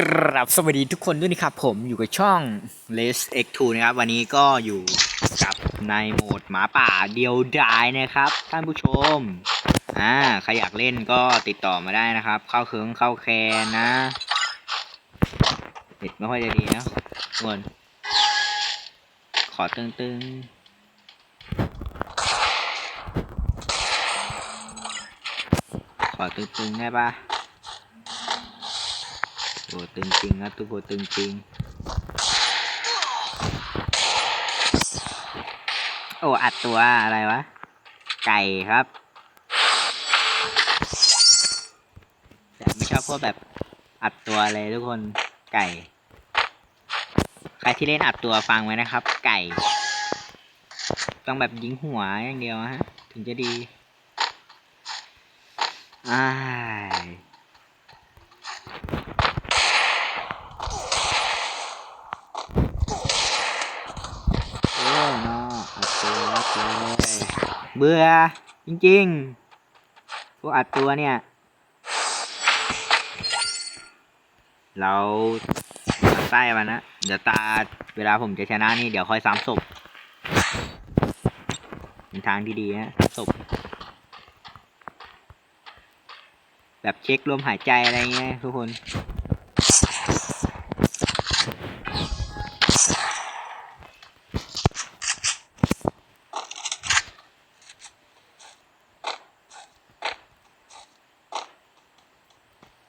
กราบสวัสดีทุกคนด้วยนะครับผมอยู่กับช่อง Les X2 นะครับ วันนี้ก็อยู่กับในโหมดหมาป่าเดียวดายนะครับ ท่านผู้ชมอ่าใครอยากเล่นก็ติดต่อมาได้นะครับ เข้าเคืองเข้าแคนนะเน็ตไม่ค่อยจะดีนะทุกคนขอตึงๆขอตึงๆได้ปะ โอ้ตึงจริงครับทุกคนตึงจริง โอ้ อัดตัวอะไรวะ ไก่ครับแต่ไม่ชอบพวกแบบอัดตัวเลยทุกคนไก่ ใครที่เล่นอัดตัวฟังไว้นะครับ ไก่ ต้องแบบยิงหัวอย่างเดียวฮะ ถึงจะดีอ้าย โอ้เนาะอัดตัวอัดตัวเลย เบื่อจริงๆพวกอัดตัวเนี่ย เราใต้มันนะ เดี๋ยวตาเวลาผมจะชนะนี่ เดี๋ยวค่อยซ้ำศพเป็นทางที่ดีนะศพแบบเช็คลมหายใจอะไรเงี้ยทุกคน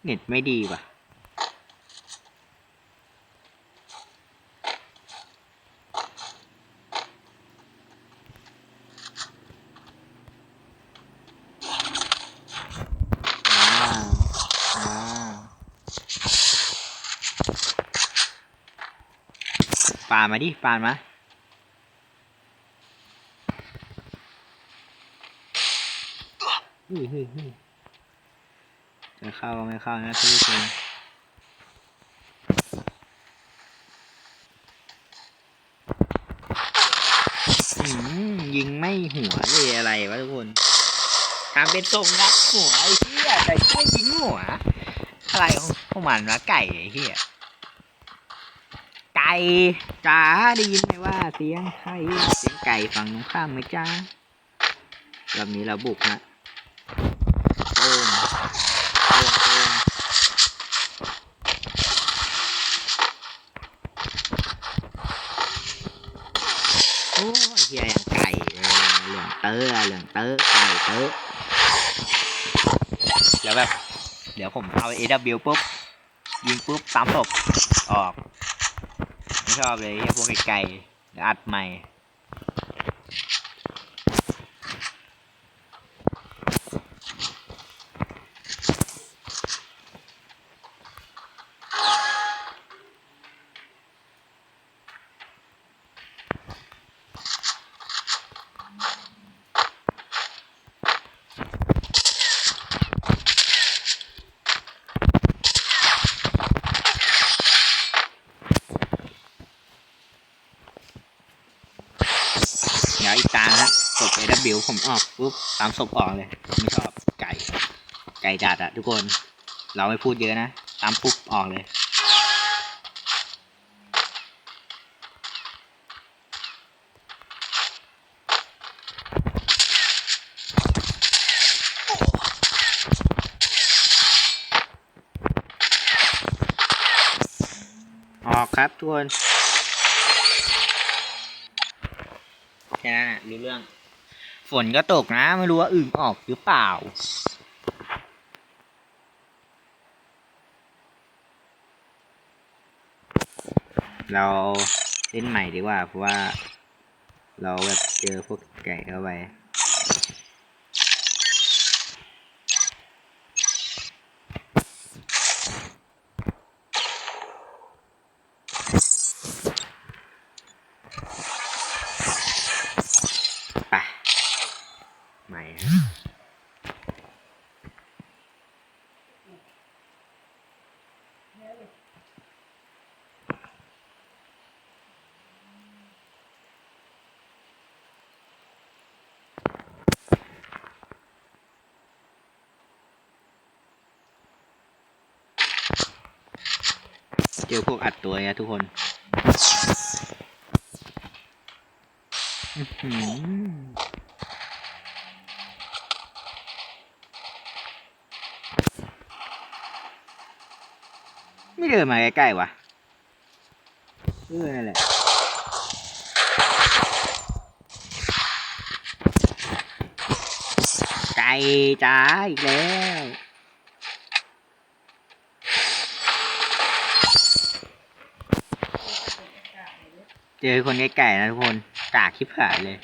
เน็ตไม่ดีว่ะอ่าอ่าปาดมาดิ ปาดมาเฮ้ยเฮ้ ยเฮ้ยจะเข้าก็ไม่เข้านะท่านยิงไม่หัวเลยอะไรวะทุกคนทำเป็นทรงงัดหัวไอ้เหี้ยแต่แค่ยิงหัว อะไรของมันวะไก่ไอ้เหี้ยไก่จ้าได้ยินไหมว่าเสียงใครเสียงไก่ฝั่งตรงข้ามไหมจ้ารอบนี้เราบุกฮะโอ้งโอ้งโอ้งโอ้ยเฮียอย่างไก่เหลืองเตอเหลืองเตอไก่เตอเดี๋ยวแบบ เดี๋ยวผมเอา AW ปุ๊บ ยิงปุ๊บตามศพออก ไม่ชอบเลยพวกไก่ๆเดี๋ยวอัดใหม่ เดี๋ยวอีกตาฮะ ศพ AW ผมออกปุ๊บตามศพออกเลยไม่ชอบไก่ ไก่จัดอะทุกคน เราไม่พูดเยอะนะ ตามปุ๊บออกเลย ออกครับทุกคนแค่นั้นนะรู้เรื่อง ฝนก็ตกนะ ไม่รู้ว่าอึ่งออกหรือเปล่า เราเล่นใหม่ดีกว่า เพราะว่า เราแบบเจอพวกไก่เข้าไปไป เลยเจอพวกอัดตัวนะทุกคนอื ไม่เดินมาใกล้ๆวะเออนั่นแหละไก่จ้าอีกแล้วเจอคนใกล้ๆนะทุกคนกากชิบหายเลย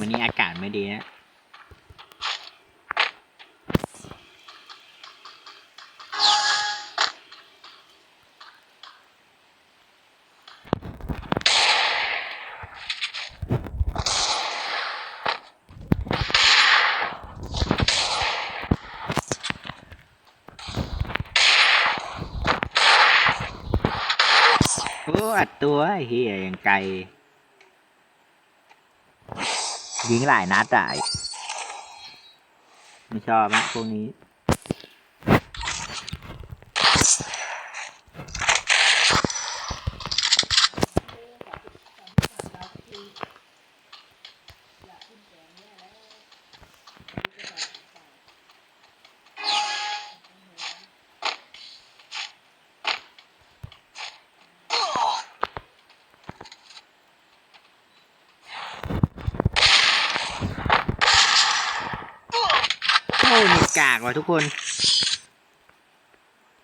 วันนี้อากาศไม่ดีนะโอ้อัดตัวเฮียยังไกล ยิงหลายนัดอะไม่ชอบนะพวกนี้ โอ้ยมี กากว่ะทุกคน